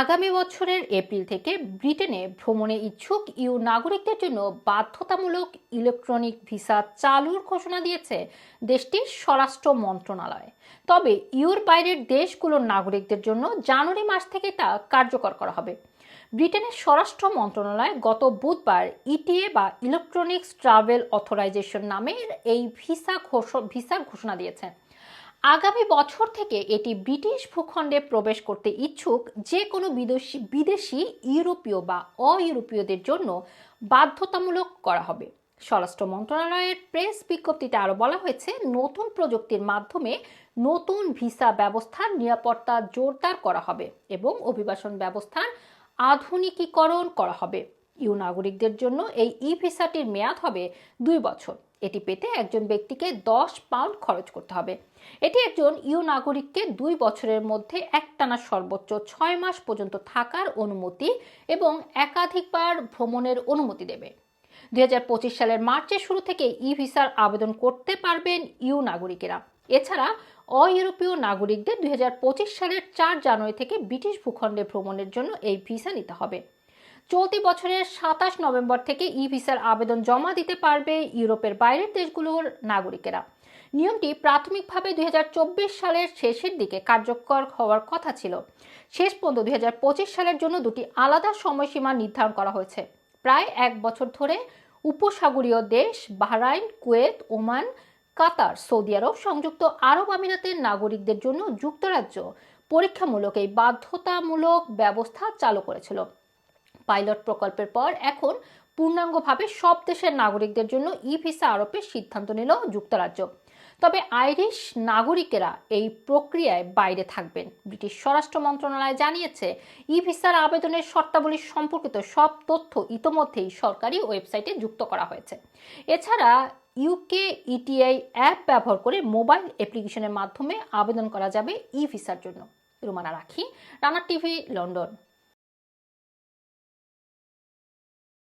আগামী বছরের এপ্রিল থেকে ব্রিটেনে ভ্রমণে ইচ্ছুক ইউ নাগরিকদের জন্য বাধ্যতামূলক ইলেকট্রনিক ভিসা চালুর ঘোষণা দিয়েছে দেশটির স্বরাষ্ট্র মন্ত্রণালয়। তবে ইউর বাইরের দেশগুলোর নাগরিকদের জন্য জানুয়ারি মাস থেকে তা কার্যকর করা হবে। ব্রিটেনের স্বরাষ্ট্র মন্ত্রণালয় গত বুধবার ইটিএ বা ইলেকট্রনিক্স ট্রাভেল অথরাইজেশন নামের এই ভিসা ঘোষ- ভিসার ঘোষণা দিয়েছে। আগামী বছর থেকে এটি ব্রিটিশ ভূখণ্ডে প্রবেশ করতে ইচ্ছুক যে কোনো বিদেশি বিদেশি, ইউরোপীয় বা অইউরোপীয়দের জন্য বাধ্যতামূলক করা হবে। স্বরাষ্ট্র মন্ত্রণালয়ের প্রেস বিজ্ঞপ্তিতে আরও বলা হয়েছে, নতুন প্রযুক্তির মাধ্যমে নতুন ভিসা ব্যবস্থার নিরাপত্তা জোরদার করা হবে এবং অভিবাসন ব্যবস্থার আধুনিকীকরণ করা হবে। ইউ নাগরিকদের জন্য এই ই ভিসাটির মেয়াদ হবে দুই বছর। এটি পেতে একজন ব্যক্তিকে দশ পাউন্ড খরচ করতে হবে। এটি একজন ইউ নাগরিককে দুই বছরের মধ্যে একটানা সর্বোচ্চ ছয় মাস পর্যন্ত থাকার অনুমতি এবং একাধিকবার ভ্রমণের অনুমতি দেবে। দুই হাজার পঁচিশ সালের মার্চের শুরু থেকে ই ভিসার আবেদন করতে পারবেন ইউ নাগরিকেরা। এছাড়া অইউরোপীয় নাগরিকদের দুই হাজার পঁচিশ সালের চার জানুয়ারি থেকে ব্রিটিশ ভূখণ্ডে ভ্রমণের জন্য এই ভিসা নিতে হবে। চলতি বছরের সাতাশ নভেম্বর থেকে ই ভিসার আবেদন জমা দিতে পারবে ইউরোপের বাইরের দেশগুলোর নাগরিকেরা। নিয়মটি প্রাথমিকভাবে দু হাজার চব্বিশ সালের শেষের দিকে কার্যকর হওয়ার কথা ছিল। শেষ পর্যন্ত দু হাজার পঁচিশ সালের জন্য দুটি আলাদা সময়সীমা নির্ধারণ করা হয়েছে। প্রায় এক বছর ধরে উপসাগরীয় দেশ Bahrain, Kuwait, Oman, Qatar, Saudi Arab সংযুক্ত আরব আমিরাতের নাগরিকদের জন্য যুক্তরাজ্য পরীক্ষামূলক এই বাধ্যতামূলক ব্যবস্থা চালু করেছিল। পাইলট প্রকল্পের পর এখন পূর্ণাঙ্গভাবে সব দেশের নাগরিকদের জন্য ই ভিসা আরোপের সিদ্ধান্ত নিল যুক্তরাজ্য। তবে আইরিশ নাগরিকেরা এই প্রক্রিয়ায় বাইরে থাকবেন। ব্রিটিশ স্বরাষ্ট্র মন্ত্রণালয় জানিয়েছে ই ভিসার আবেদনের শর্তাবলী সম্পর্কিত সব তথ্য ইতোমধ্যেই সরকারি ওয়েবসাইটে যুক্ত করা হয়েছে। এছাড়া ইউকে ইটিআই অ্যাপ ব্যবহার করে মোবাইল অ্যাপ্লিকেশনের মাধ্যমে আবেদন করা যাবে ই ভিসার জন্য। রুমানা রাখি, রানা টিভি, লন্ডন।